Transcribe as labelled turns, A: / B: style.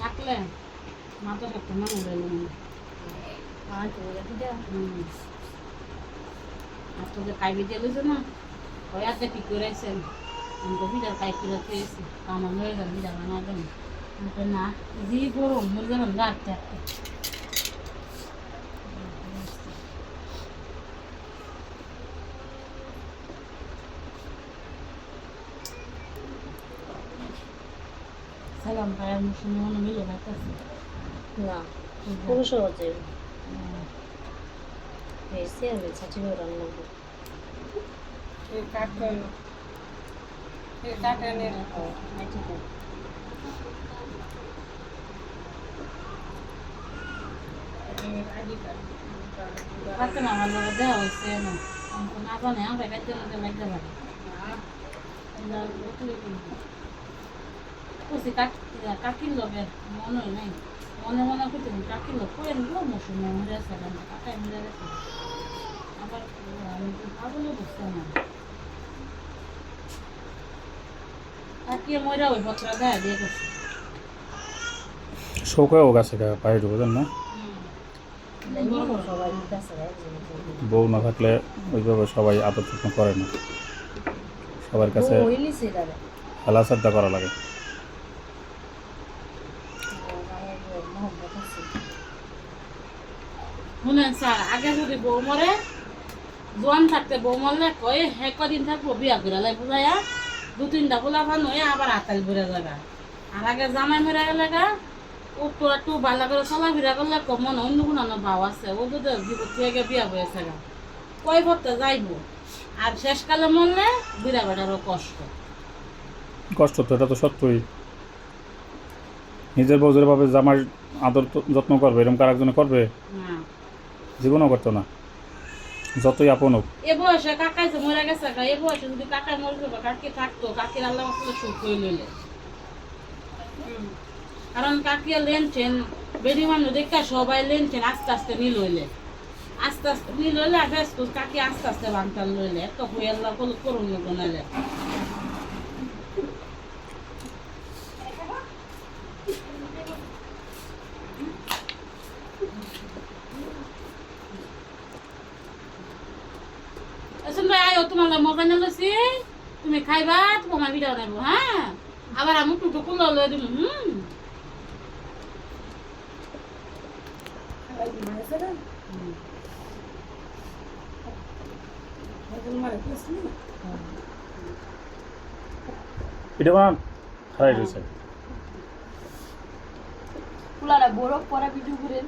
A: থাকলে মাথা থাকতো না মোবাইল
B: আর তো রাখি দাও
A: আর তো যে কাইবে দিয়ে লইছে না ওই আজকে ঠিক করে আছেন আমি তো বিড়াল কাই করে পেয়েছি আমার মরে গেল বিড়াল বানাবেন না যে গরম মরে যাবেন রাত সালাম পায়ের মুসলিম মনে মিলে রাখতেছে
B: না পুরুষ হচ্ছে এসে আমি চাচি রান্না করব
A: আমার লোক দেওয়া হয়েছে না না জানে আমরা বাইতে লোকে বাইতে পারি করছি কাকির লগে মনে নাই। মনে মনে করতে কাকির লোক করে নিল মশুর মরে আছে কাকাই মরে গেছে আবার আমি পাগলও বুঝতে না। কাকিয়ে ময়রা ওই পত্রা দেয় দিয়ে করছে
C: শোকাও গেছে পায়ে বুঝেন না? বউ না থাকলে ওইভাবে সবাই যত্ন করে না। সবার কাছে
B: হইলি সে দাদা
C: হেলা শ্রদ্ধা করা লাগে
B: মোহাম্মদ আছে
A: শুনেন স্যার আগে যদি বউ মরে জোয়ান থাকতে বউ মরলে কয়ে হে কদিন থাকব বিয়া করে লাই বুঝাইয়া দু তিনটা পোলা ফান হয়ে আবার আতাল ঘুরে যাবে আর আগে জামাই মরে গেলে গা ও তো একটু ভালো করে চলাফেরা করলে কমন অন্য কোনো ভাও আছে ও যদি জীবন থেকে বিয়া হয়েছে গা। কয় পড়তে যাইবো? আর শেষকালে মরলে বিরা বেড়ারও কষ্ট।
C: কষ্ট তো এটা তো সত্যই। নিজের বউজের ভাবে জামার আদর যত্ন করবে এরকম কার একজনে করবে?
A: না।
C: জীবনও করতো না। যতই আপন হোক।
A: এ যে মরে গেছে এ কাকি থাকতো, কাকির আল্লাহ লেনছেন বেডি মানুষ দেখা সবাই লেনছেন আস্তে আস্তে নিল হইলে। আস্তে আস্তে নিল হইলে আর কাকি আস্তে আস্তে বান্তাল লইলে। এত হয়ে আল্লাহ কল নাইলে আয়ো তোমার মোবাইল তুমি খাইবা তোমার ভিডিও নেব হ্যাঁ? আবার আমি টুটু কুলো লই দিম হুম?
C: এটা খারাই রয়েছে।
B: বরফ পরা ভিডিও করেন।